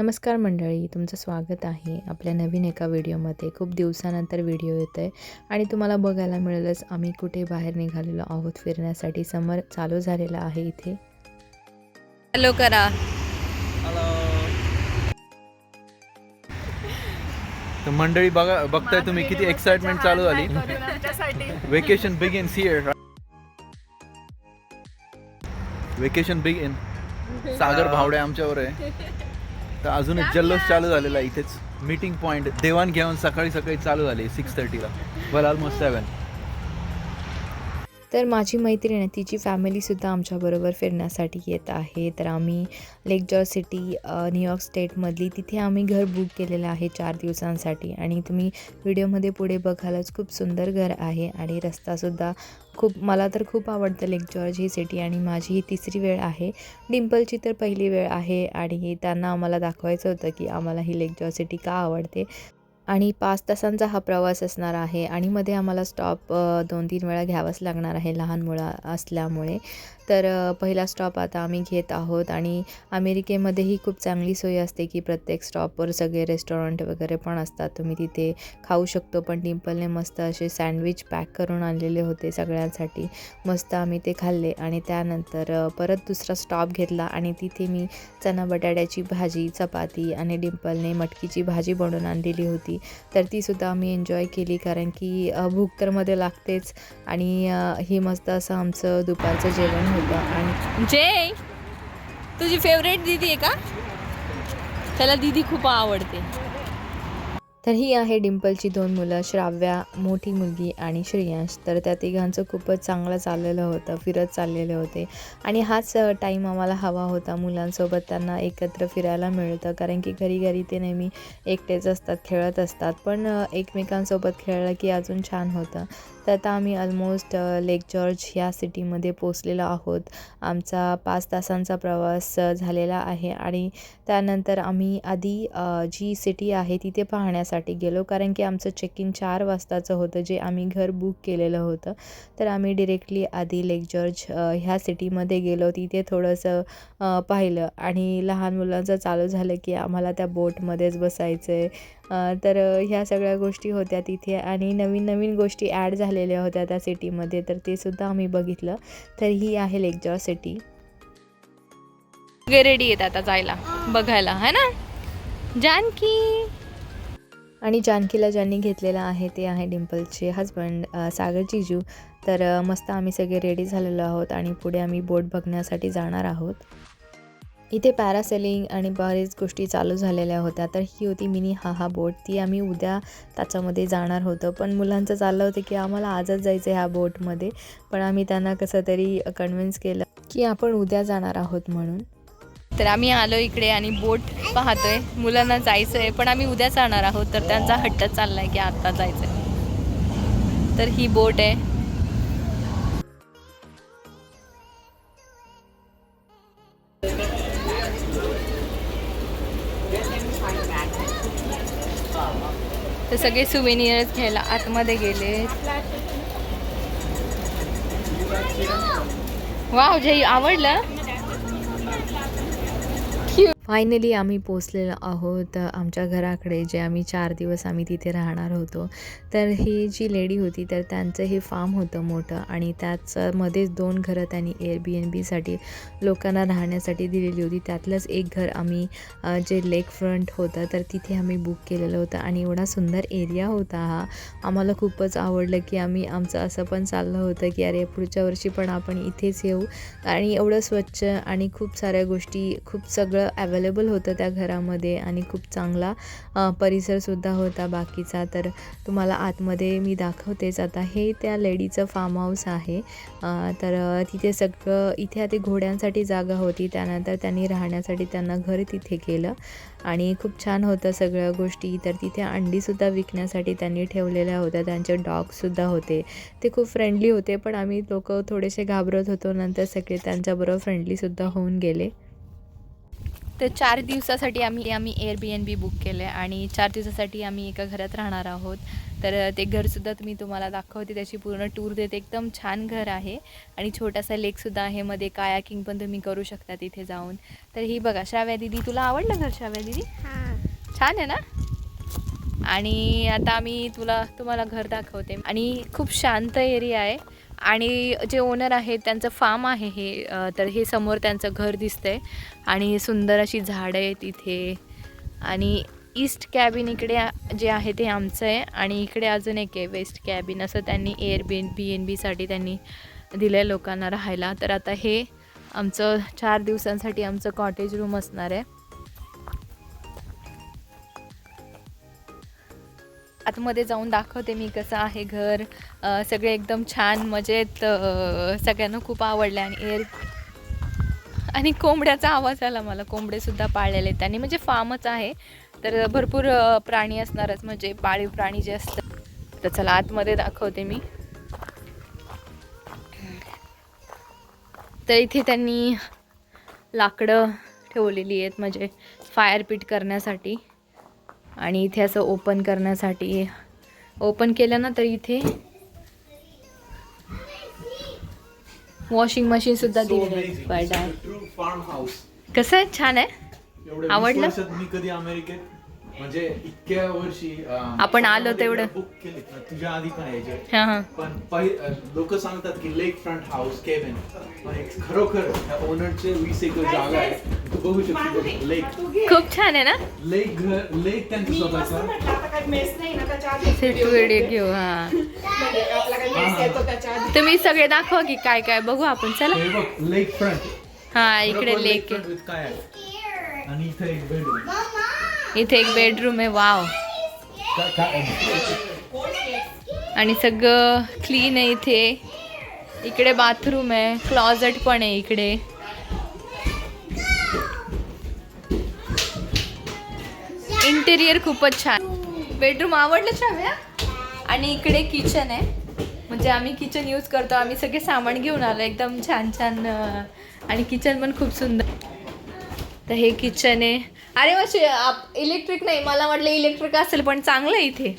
नमस्कार मंडळी तुमचं स्वागत आहे. आपल्या नवीन एका व्हिडिओमध्ये. खूप दिवसानंतर व्हिडिओ येत आहे आणि तुम्हाला बघायला मिळेलच आम्ही कुठे बाहेर निघालेलो आहोत फिरण्यासाठी. समर चालू झालेला आहे इथे. हॅलो करा. तर मंडळी बघा बघताय तुम्ही किती एक्साइटमेंट चालू झाली. Vacation begins here vacation begin Sagar Bhavde आमच्यावर आहे. तर अजून एक जल्लोष चालू झालेला आहे इथेच. मीटिंग पॉईंट देवाणघेवाण सकाळी सकाळी चालू झाली सिक्स थर्टीला वेल ऑलमोस्ट सेवन तर माझी मैत्रीण आहे तिची फॅमिलीसुद्धा आमच्याबरोबर फिरण्यासाठी येत आहे. तर आम्ही Lake George city New York स्टेटमधली तिथे आम्ही घर बुक केलेलं आहे चार दिवसांसाठी. आणि तुम्ही व्हिडिओमध्ये पुढे बघालच खूप सुंदर घर आहे आणि रस्तासुद्धा खूप मला तर खूप आवडतं लेक जॉर्ज ही सिटी आणि माझी ही तिसरी वेळ आहे. डिम्पलची तर पहिली वेळ आहे आणि त्यांना आम्हाला दाखवायचं होतं की आम्हाला ही लेक जॉर्ज सिटी का आवडते. आणि पाच तासांचा हा प्रवास असणार आहे आणि मध्ये आम्हाला स्टॉप दोन तीन वेळा घ्यावाच लागणार आहे लहान मुळा असल्यामुळे. तर पहिला स्टॉप आता आम्ही घेत आहोत आणि अमेरिकेमध्येही खूप चांगली सोय असते की प्रत्येक स्टॉपवर सगळे रेस्टॉरंट वगैरे पण असतात. तुम्ही तिथे खाऊ शकतो पण डिम्पलने मस्त असे सँडविच पॅक करून आणलेले होते सगळ्यांसाठी. मस्त आम्ही ते खाल्ले आणि त्यानंतर परत दुसरा स्टॉप घेतला आणि तिथे मी चना बटाट्याची भाजी चपाती आणि डिम्पलने मटकीची भाजी बनवून आणलेली होती. तर तीसुद्धा आम्ही एन्जॉय केली कारण की भूक तर मध्ये लागतेच आणि ही हे मस्त असं आमचं दुपारचं जेवण होतं. आणि जय तुझी फेवरेट दीदी आहे का? त्याला दीदी खूप आवडते. तर ही आहे डिम्पलची दोन मुलं श्राव्या मोठी मुलगी आणि श्रेयांश. तर त्या तिघांचं खूपच चांगलं चाललेलं होतं फिरत चाललेले होते. आणि हाच टाईम आम्हाला हवा होता मुलांसोबत. त्यांना एकत्र फिरायला मिळतं कारण की घरी घरी ते नेहमी एकटेच असतात खेळत असतात. पण एकमेकांसोबत खेळलं की अजून छान होतं. तर आता आम्ही ऑलमोस्ट लेक जॉर्ज ह्या सिटीमध्ये पोचलेलो आहोत. आमचा पाच तासांचा प्रवास झालेला आहे आणि त्यानंतर आम्ही आधी जी सिटी आहे तिथे पाहण्यासाठी गेलो. कारण की आमचं चेक इन चार वाजताचं होतं जे आम्ही घर बुक केलेलं होतं. तर आम्ही डिरेक्टली आधी लेक जॉर्ज ह्या सिटीमध्ये गेलो. तिथे थोडंसं पाहिलं आणि लहान मुलांचं चालू झालं की आम्हाला त्या बोटमध्येच बसायचं आहे तर ह्या सगळ्या गोष्टी होत्या तिथे आणि नवीन नवीन गोष्टी ॲड झालेल्या होत्या त्या सिटीमध्ये तर ते सुद्धा आम्ही बघितलं. तर ही आहे लेक जॉर्ज सिटी सगळे रेडी आहेत आता जायला बघायला है ना? जानकी! आणि जानकीला ज्यांनी घेतलेलं आहे ते आहे डिम्पलचे हजबंड सागर जिजू. तर मस्त आम्ही सगळे रेडी झालेलो आहोत आणि पुढे आम्ही बोट बघण्यासाठी जाणार आहोत. इथे पॅरासेलिंग आणि बरेच गोष्टी चालू झालेल्या होत्या. तर ही होती मिनी हा हा बोट. ती आम्ही उद्या त्याच्यामध्ये जाणार होतं. पण मुलांचं चाललं होतं की आम्हाला आजच जायचं ह्या बोटमध्ये. पण आम्ही त्यांना कसं तरी कन्व्हिन्स केलं की आपण उद्या जाणार आहोत म्हणून. तर आम्ही आलो इकडे आणि बोट पाहतोय. मुलांना जायचं आहे पण आम्ही उद्या जाणार आहोत. तर त्यांचा हट्ट चाललाय की आत्ता जायचं आहे तर ही बोट आहे. सगळे सुवेनियर्स घ्यायला आतमध्ये गेले. वाव जे आवडलं? फायनली आम्ही पोचलेलो आहोत आमच्या घराकडे जे आम्ही चार दिवस आम्ही तिथे राहणार होतो. तर ही जी लेडी होती तर त्यांचं हे फार्म होतं मोठं आणि त्याचमध्येच दोन घरं त्यांनी एअर बी एन बीसाठी लोकांना राहण्यासाठी दिलेली होती. त्यातलंच एक घर आम्ही जे लेक फ्रंट होतं तर तिथे आम्ही बुक केलेलं होतं आणि एवढा सुंदर एरिया होता हा. आम्हाला खूपच आवडलं की आम्ही आमचं असं पण चाललं होतं की अरे पुढच्या वर्षी पण आपण इथेच येऊ. आणि एवढं स्वच्छ आणि खूप साऱ्या गोष्टी खूप सगळं अवेलेबल होतं त्या घरामध्ये आणि खूप चांगला परिसरसुद्धा होता बाकीचा. तर तुम्हाला आतमध्ये मी दाखवतेच. आता हे त्या लेडीचं फार्म हाऊस आहे. तर तिथे सगळं इथे आधी घोड्यांसाठी जागा होती. त्यानंतर त्यांनी राहण्यासाठी त्यांना घर तिथे केलं. आणि खूप छान होतं सगळ्या गोष्टी. तर तिथे अंडीसुद्धा विकण्यासाठी त्यांनी ठेवलेल्या होत्या. त्यांचे डॉगसुद्धा होते. ते खूप फ्रेंडली होते. पण आम्ही लोक थोडेसे घाबरत होतो. नंतर सगळे त्यांच्याबरोबर फ्रेंडलीसुद्धा होऊन गेले. तर चार दिवसासाठी आम्ही आम्ही Airbnb book केलं आहे आणि चार दिवसासाठी आम्ही एका घरात राहणार आहोत. तर ते घरसुद्धा तुम्ही तुम्हाला दाखवते त्याची पूर्ण टूर देते. एकदम छान घर आहे आणि छोटासा लेकसुद्धा आहे. मध्ये कायाकिंग पण तुम्ही करू शकता तिथे जाऊन. तर ही बघा श्राव्या दिदी तुला आवडलं घर श्राव्या दिदी? छान आहे ना? आणि आता आम्ही तुला तुम्हाला घर दाखवते. आणि खूप शांत एरिया आहे. आणि जे ओनर आहेत त्यांचं फार्म आहे हे तर हे समोर त्यांचं घर दिसतंय. आणि सुंदर अशी झाडं आहेत इथे आणि ईस्ट कॅबिन इकडे जे आहे ते आमचं आहे आणि इकडे अजून एक आहे वेस्ट कॅबिन असं त्यांनी एअर बी बी एन बीसाठी त्यांनी दिलं आहे लोकांना राहायला. तर आता हे आमचं चार दिवसांसाठी आमचं कॉटेज रूम असणार आहे. आतमध्ये जाऊन दाखवते मी कसं आहे घर. सगळे एकदम छान मजेत सगळ्यांना खूप आवडले आणि एअर आणि कोंबड्याचा आवाज आला मला. कोंबडेसुद्धा पाळलेले आहेत. त्यांनी म्हणजे फार्मच आहे. तर भरपूर प्राणी असणारच. म्हणजे पाळीव प्राणी जे असतात. तर चला आतमध्ये दाखवते मी. तर इथे त्यांनी लाकडं ठेवलेली आहेत. म्हणजे फायर पीट करण्यासाठी. आणि इथे असं ओपन करण्यासाठी ओपन केलं ना तर इथे वॉशिंग मशीन सुद्धा हाऊस कसं आहे? छान आहे? आवडलं? मी कधी अमेरिकेत म्हणजे इतक्या वर्षी आपण आलो तेवढं. बुक केले तुझ्या आधी पण यायचे. हां हां. पण लोक सांगतात की लेक फ्रंट हाऊस केबिन पण एक खरोखर त्या ओनरचे वीस एकर जागा आहे. तू बघू शकतो लेक खूप छान आहे ना? लेक घर लेक त्यांचं स्वतःचं. सेट व्हिडिओ घेऊ हां. तुम्ही सगळे दाखवा की काय काय बघू आपण चला. बघ लेक फ्रंट हा इकडे लेक काय आहे? आणि इथे एक बेडरूम इथे एक बेडरूम आहे वाव आणि सगळं क्लीन आहे इथे. इकडे बाथरूम आहे क्लॉजेट पण आहे इकडे. इंटेरियर खूपच छान. बेडरूम आवडलं छाव्या आणि इकडे किचन आहे. म्हणजे आम्ही किचन यूज करतो आम्ही सगळे सामान घेऊन आलो एकदम छान छान आणि किचन पण खूप सुंदर. तर हे किचन आहे. अरे मग इलेक्ट्रिक नाही मला वाटलं इलेक्ट्रिक असेल पण चांगलं आहे इथे.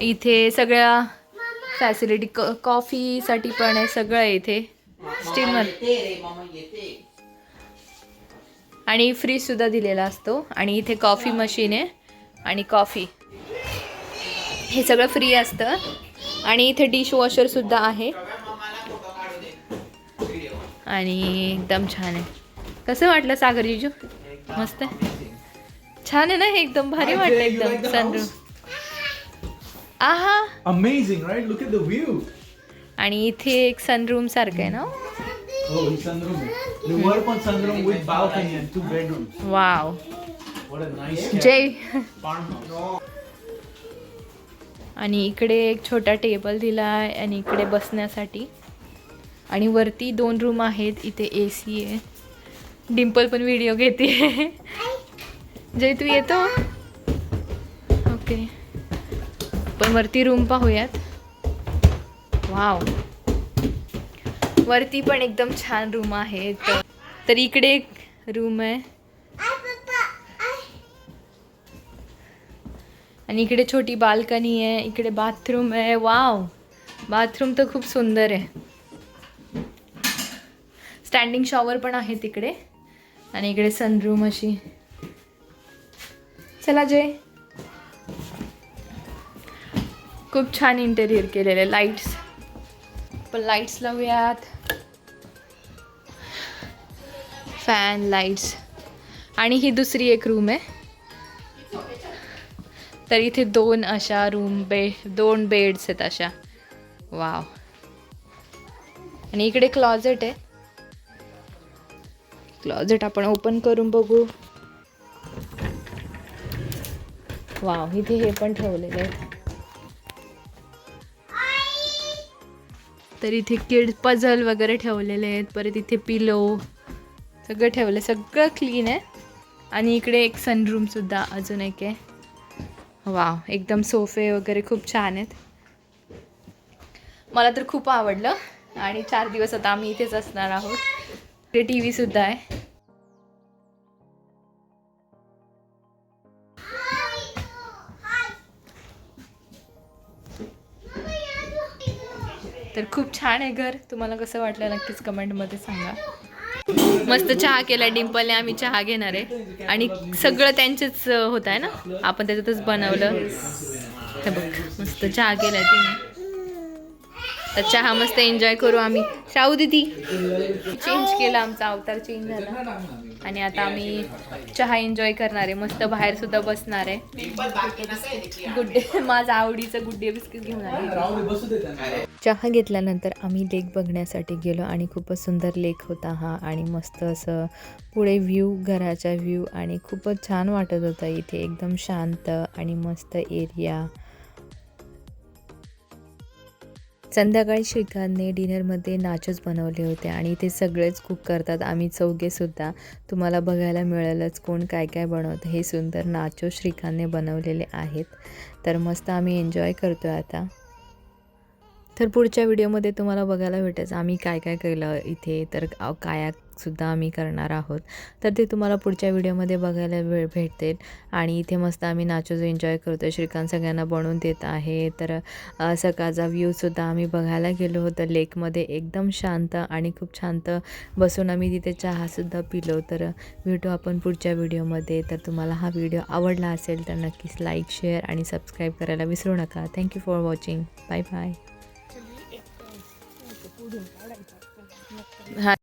इथे सगळ्या फॅसिलिटी कॉफीसाठी पण आहे सगळं आहे इथे. स्टीमर आणि फ्रीज सुद्धा दिलेला असतो. आणि इथे कॉफी मशीन आहे. आणि कॉफी हे सगळं फ्री असतं. आणि इथे डिशवॉशर सुद्धा आहे. आणि एकदम छान आहे. कसं वाटलं सागर जिजू? मस्त आहे? छान आहे ना हे एकदम? भारी वाटलं एकदम सनरूम? आहा. Amazing right look at the view आणि इथे एक सनरूम सारखं आहे ना? हो वाव जय आणि इकडे एक छोटा टेबल दिला आहे आणि इकडे बसण्यासाठी. आणि वरती दोन रूम आहेत इथे ए सी आहे. डिम्पल पण व्हिडिओ घेते. जय तू येतो? ओके पण वरती रूम पाहूयात. वाव वरती पण एकदम छान रूम आहेत. तर इकडे एक रूम आहे. आणि इकडे छोटी बाल्कनी आहे इकडे बाथरूम आहे. वाव बाथरूम तर खूप सुंदर आहे. स्टँडिंग शॉवर पण आहे तिकडे. आणि इकडे सनरूम अशी. चला जे खूप छान इंटेरियर केलेले लाईट्स पण लाईट्स लावूयात. फॅन लाईट्स आणि ही दुसरी एक रूम आहे. तर इथे दोन अशा रूम बे दोन बेड्स आहेत अशा. वाव आणि इकडे क्लॉजेट आहे. क्लॉजेट आपण ओपन करून बघू. वाव इथे हे पण ठेवलेले आहे तर इथे किड पझल वगैरे ठेवलेले आहेत. परत इथे पिलो सगळं ठेवलं सगळं क्लीन आहे. आणि इकडे एक सनरूम सुद्धा अजून एक आहे. वाव एकदम सोफे वगैरे खूप छान आहेत. मला तर खूप आवडलं. आणि चार दिवस आता आम्ही इथेच असणार आहोत. ते टी व्हीसुद्धा आहे. तर खूप छान आहे घर. तुम्हाला कसं वाटलं नक्कीच कमेंटमध्ये सांगा. मस्त चहा केला डिंपलने आम्ही चहा घेणार आहे. आणि सगळं त्यांचेच होत आहे ना? आपण त्याच्यातच बनवलं. हे बघ मस्त चहा केला तिने. तर चहा मस्त एन्जॉय करू आम्ही. शाहू दिदी. चेंज केला आमचा अवतार चेंज झाला. आणि आता आम्ही चहा एन्जॉय करणार आहे. मस्त बाहेर सुद्धा बसणार आहे. गुड्डे माझा आवडीचं गुड्डे बिस्किट घेऊन आले. चहा घेतल्यानंतर आम्ही लेक बघण्यासाठी गेलो आणि खूपच सुंदर लेक होता हा. आणि मस्त असं पुढे व्ह्यू घराचा व्ह्यू आणि खूपच छान वाटत होता. इथे एकदम शांत आणि मस्त एरिया संध्याकाळी श्रीकांतने डिनरमध्ये नाचोस बनवले होते आणि ते सगळेच कुक करतात. आम्ही चौघेसुद्धा तुम्हाला बघायला मिळेलच कोण काय काय बनवतं. हे सुंदर नाचो श्रीकांतने बनवलेले आहेत. तर मस्त आम्ही एन्जॉय करतो आता. तर पुढच्या व्हिडिओमध्ये तुम्हाला बघायला भेटायचं आम्ही काय काय केलं इथे? तर सुद्धा आम्ही करणार आहोत तर ते तुम्हाला पुढच्या व्हिडिओमध्ये बघायला वेळ भेटतील आणि इथे मस्त आम्ही नाचोज एन्जॉय करतो श्रीकांत सगळ्यांना बनवून देत आहे तर सकाळचा व्ह्यूसुद्धा आम्ही बघायला गेलो होतो लेकमध्ये एकदम शांत आणि खूप शांत बसून आम्ही तिथे चहासुद्धा पिलो तर भेटू आपण पुढच्या व्हिडिओमध्ये तर तुम्हाला हा व्हिडिओ आवडला असेल तर नक्कीच लाईक शेअर आणि सबस्क्राईब करायला विसरू नका thank you for watching bye bye हा